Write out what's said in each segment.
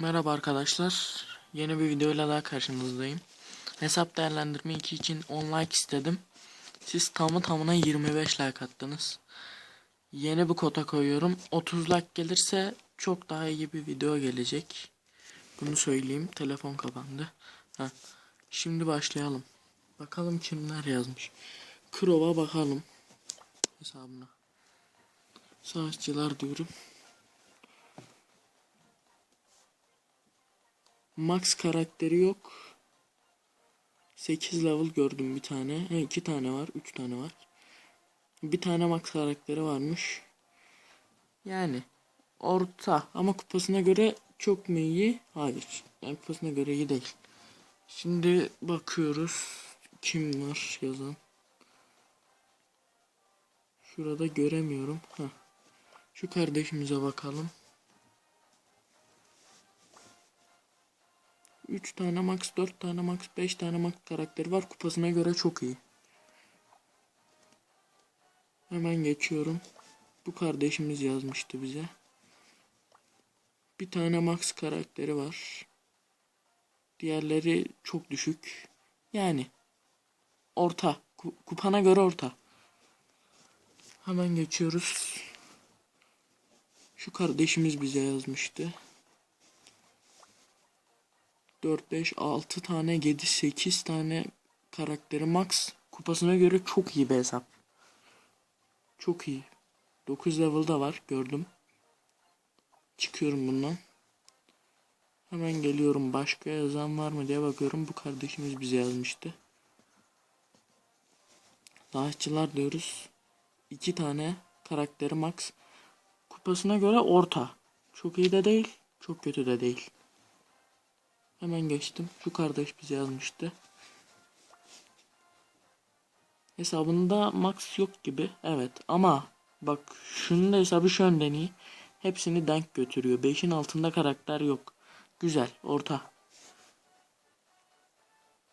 Merhaba arkadaşlar. Yeni bir videoyla daha karşınızdayım. Hesap değerlendirme 2 için 10 like istedim. Siz tamı tamına 25 like attınız. Yeni bir kota koyuyorum. 30 like gelirse çok daha iyi bir video gelecek. Bunu söyleyeyim. Telefon kapandı. Ha. Şimdi başlayalım. Bakalım kimler yazmış. Krova bakalım. Hesabına. Savaşçılar diyorum. Max karakteri yok. 8 level gördüm bir tane. He, iki tane var. 3 tane var. Bir tane max karakteri varmış. Yani orta ama kupasına göre çok mu iyi? Hayır. Yani kupasına göre iyi değil. Şimdi bakıyoruz. Kim var yazan? Şurada göremiyorum. Heh. Şu kardeşimize bakalım. 3 tane max, 4 tane max, 5 tane max karakteri var. Kupasına göre çok iyi. Hemen geçiyorum. Bu kardeşimiz yazmıştı bize. Bir tane max karakteri var. Diğerleri çok düşük. Yani orta. Ku- Kupana göre orta. Hemen geçiyoruz. Şu kardeşimiz bize yazmıştı. 4, 5, 6 tane, 7, 8 tane karakteri max. Kupasına göre çok iyi bir hesap. Çok iyi. 9 level'da var gördüm. Çıkıyorum bundan. Hemen geliyorum. Başka yazan var mı diye bakıyorum. Bu kardeşimiz bize yazmıştı. Dağışçılar diyoruz. 2 tane karakteri max. Kupasına göre orta. Çok iyi de değil. Çok kötü de değil. Hemen geçtim. Şu kardeş bize yazmıştı. Hesabında max yok gibi. Evet ama bak şunun da hesabı şönden iyi. Hepsini denk götürüyor. 5'in altında karakter yok. Güzel. Orta.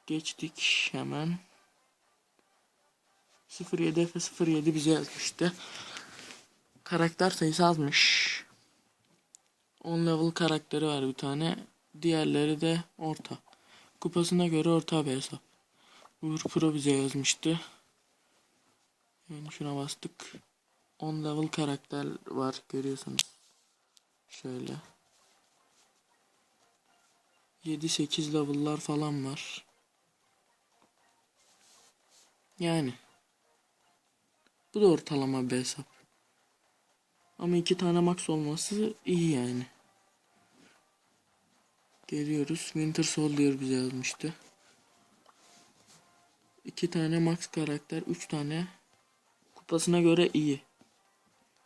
Geçtik hemen. 07 Efe 07 bize yazmıştı. Karakter sayısı azmış. 10 level karakteri var bir tane. Diğerleri de orta. Kupasına göre orta bir hesap. Uğur Pro bize yazmıştı. Yani şuna bastık. 10 level karakter var görüyorsunuz. Şöyle. 7-8 level'lar falan var. Yani. Bu da ortalama bir hesap. Ama iki tane max olması iyi yani. Geliyoruz. Winter Soldier bize yazmıştı. İki tane max karakter, üç tane kupasına göre iyi.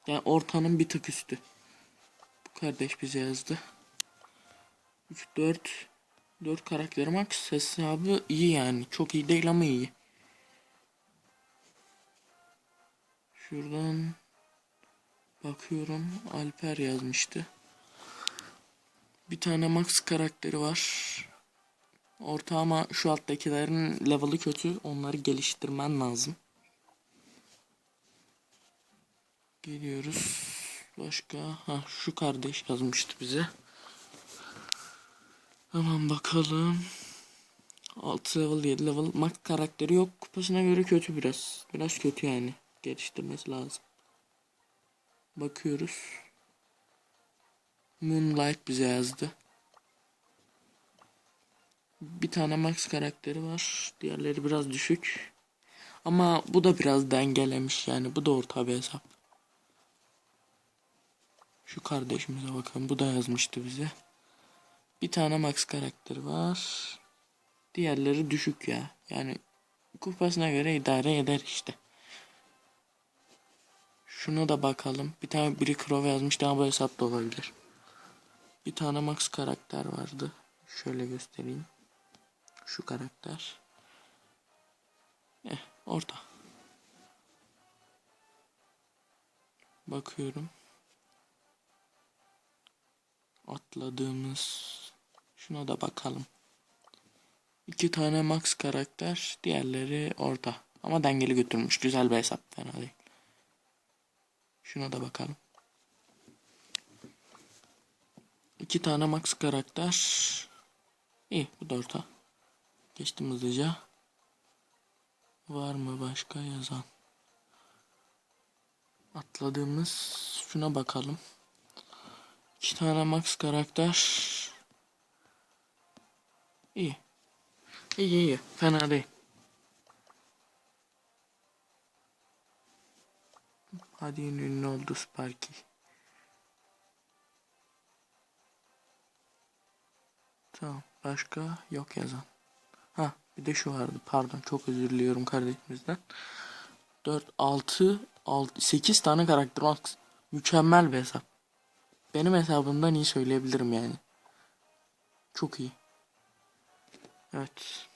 Yani ortanın bir tık üstü. Bu kardeş bize yazdı. 3 4 4 karakter max hesabı iyi yani. Çok iyi değil ama iyi. Şuradan bakıyorum. Alper yazmıştı. Bir tane max karakteri var. Orta ama şu alttakilerin level'ı kötü. Onları geliştirmen lazım. Geliyoruz. Başka. Ha şu kardeş yazmıştı bize. Hemen bakalım. 6 level 7 level max karakteri yok. Kupasına göre kötü biraz. Biraz kötü yani. Geliştirmesi lazım. Bakıyoruz. Moonlight bize yazdı. Bir tane max karakteri var. Diğerleri biraz düşük. Ama bu da biraz dengelemiş yani. Bu da orta bir hesap. Şu kardeşimize bakın. Bu da yazmıştı bize. Bir tane max karakteri var. Diğerleri düşük ya. Yani kupasına göre idare eder işte. Şuna da bakalım. Bir tane biri Crow yazmıştı ama bu hesap da olabilir. Bir tane max karakter vardı. Şöyle göstereyim. Şu karakter. Eh, orta. Bakıyorum. Atladığımız şuna da bakalım. İki tane max karakter, diğerleri orta. Ama dengeli götürmüş. Güzel bir hesap fena değil. Şuna da bakalım. İki tane max karakter. İyi bu da orta. Geçtim hızlıca. Var mı başka yazan? Atladığımız şuna bakalım. İki tane max karakter. İyi. İyi iyi. Fena değil. Hadi ünlü oldu Sparky. Tamam. Başka yok yazan. Ha bir de şu vardı. Pardon çok özür diliyorum kardeşimizden. 4, 6, 6, 8 tane karakter max. Mükemmel bir hesap. Benim hesabımdan iyi söyleyebilirim yani. Çok iyi. Evet.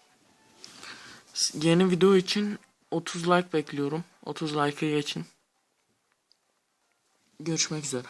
Yeni video için 30 like bekliyorum. 30 like'ı geçin. Görüşmek üzere.